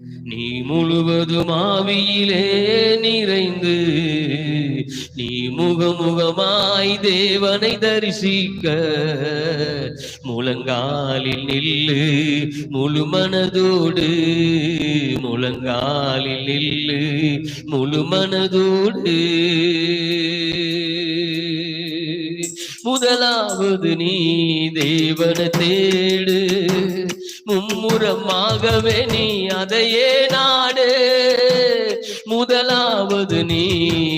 நீ முழுவதும் ஆவியிலே நிறைந்து நீ முகமுகமாய் தேவனை தரிசிக்க முழங்காலில் நில்லு முழு மனதோடு முழங்காலில் நில்லு முழு மனதோடு. முதலாவது நீ தேவனை தேடு. மும்முரமாகவே நீ அதையே நாடு. முதலாவது நீ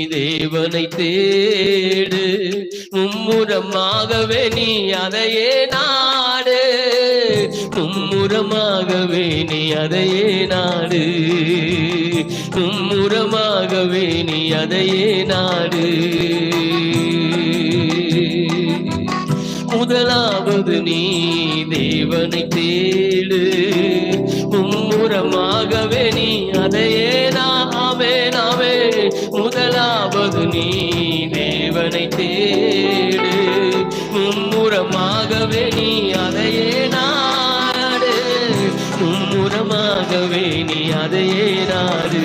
தேவனை தேடு. மும்முரமாகவே நீ அதையே நாடு. மும்முரமாகவே நீ அதையே நாடு. மும்முரமாகவே நீ அதையே நாடு. முதலாவது நீ தேவனை தேடு. மும்முரமாகவே நீ அதையே நாமே நாமே முதலாவது நீ தேவனை தேடு. மும்முரமாகவே நீ அதையே நாடு. மும்முரமாகவே நீ அதையே நாடு.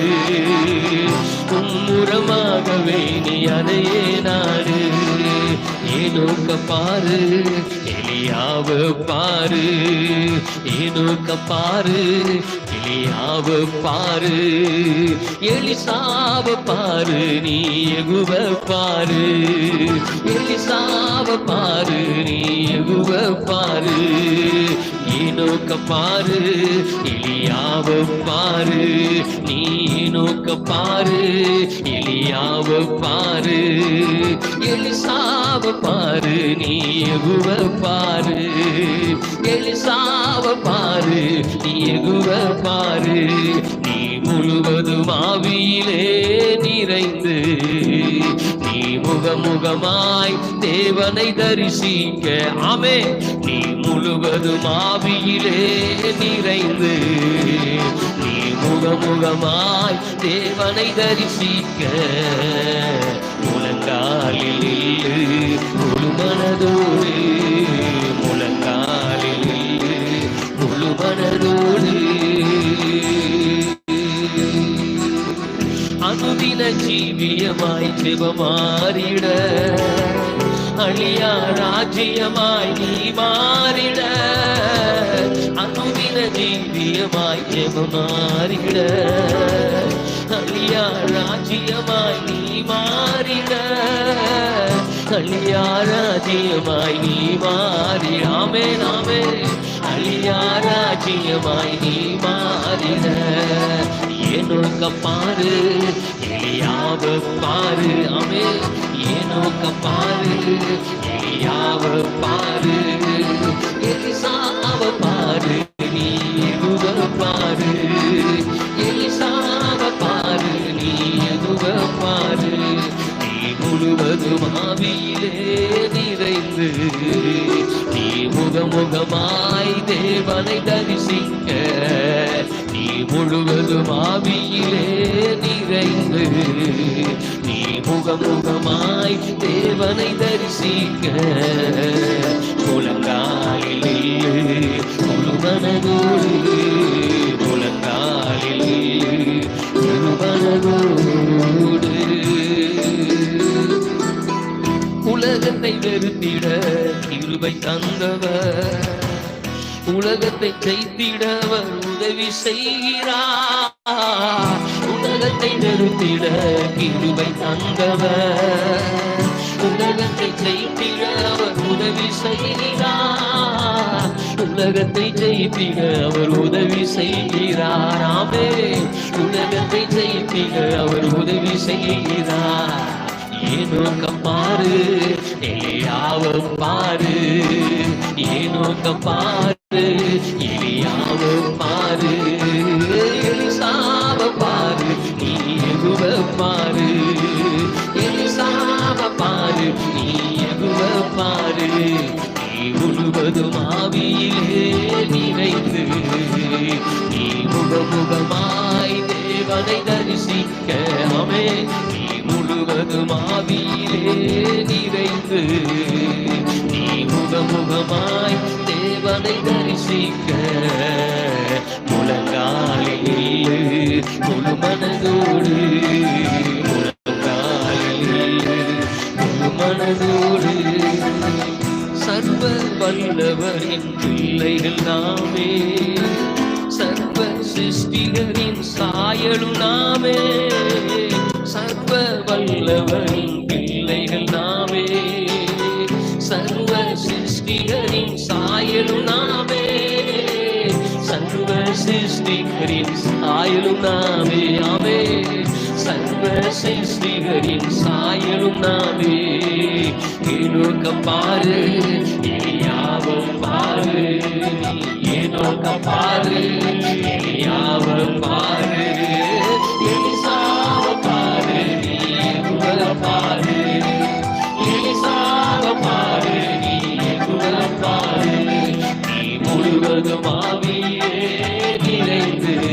மும்முரமாகவே நீ அதையே நாடு. ஏனோக்க பாரு எலியாவ பாரு. ஏனோக்க பாரு எலியாவ பாரு. எலிசாவ பாரு நீ எகுவ பாரு. எலிசாவ பாரு நீ எகுவ பாரு. நோக்க பாரு எலியாவ பாரு நீ நோக்க பாரு எலியாவ பாரு எலிசாவ பாரு நீ எகுவ பாரு எலிசாவ பாரு நீ எகுவ பாரு நீ முழுவதும் ஆவியிலே நிறைந்து முகமுகமாய் தேவனை தரிசிக்க. ஆமே நீ முழுவதும் ஆவியிலே நிறைந்து. நீ முகமுகமாய் தேவனை தரிசிக்க. முழங்காலில் முழு மனதோடு. முழங்காலில் முழு மனதோடு. அனுதின ஜீவியமாய் சிவமாறிட அழியா ராஜ்யமாய் நீ மாறிட. அனுதின ஜீவியமாய் ஜெபமாறிட. அழியா ராஜ்யமாய் நீ மாறிட. அழியா ராஜ்யமாய் நீ மாறி ஆமே நாமே அழியா ராஜ்யமாய் நீ மாறிட. ஏனோக்க பாரு எலியாவ பாரு அமே ஏனோக்க பாரு எலியாவ பாரு எலிசாவ பாரு நீ எகுவ பாரு எலிசாவ பாரு நீ எகுவ பாரு நீ முழுவதும் ஆவியிலே நிறைந்து நீ முகமுகமாய் தேவனை தரிசிக்க நீ முழுவதும் ஆவியிலே முகமுகமாய் தேவனை தரிசிக்க. குலங்காலில் முழு குலங்காலில் முழங்காலில் உலகத்தை வெறுத்திட கிருபை தந்தவர். உலகத்தை ஜெயித்திடவர் உதவி செய்கிறார். உலகத்தை நிறுத்திட கிருபை தந்தவர். உலகத்தை ஜெயித்திட அவர் உதவி செய்கிறார். உலகத்தை ஜெயித்திட அவர் உதவி செய்கிறார். ஆமே. உலகத்தை ஜெயித்திட அவர் உதவி செய்கிறார். ஏனோக்க பாரு. எலியாவ பாரு. ஏனோக்க பாரு. எலியாவ பாரு. எகுவ பாரு எலிசாவ பாரு நீ எகுவ பாரு நீ முழுவதும் ஆவியிலே நிறைந்து நீ முகமுகமாய் தேவனை தரிசிக்க. அமே நீ முழுவதும் ஆவியிலே நிறைந்து நீ முகமுகமாய் தேவனை தரிசிக்க. முழங்காலில் மனதோடு முழு மனதோடு சர்வ வல்லவரின் பிள்ளைகள் நாமே சர்வ சிருஷ்டிகரின் சாயலும் நாமே சர்வ வல்லவரின் பிள்ளைகள் நாமே சர்வ சிருஷ்டிகரின் சிருஷ்டிகரின் சாயலும் நாமே ஆமே. சர்வ சிருஷ்டிகரின் சாயலும் நாமே. ஏனோக்க பாரு யாவும் பாரு ஏனோக்க பாரு யாவும் பாரு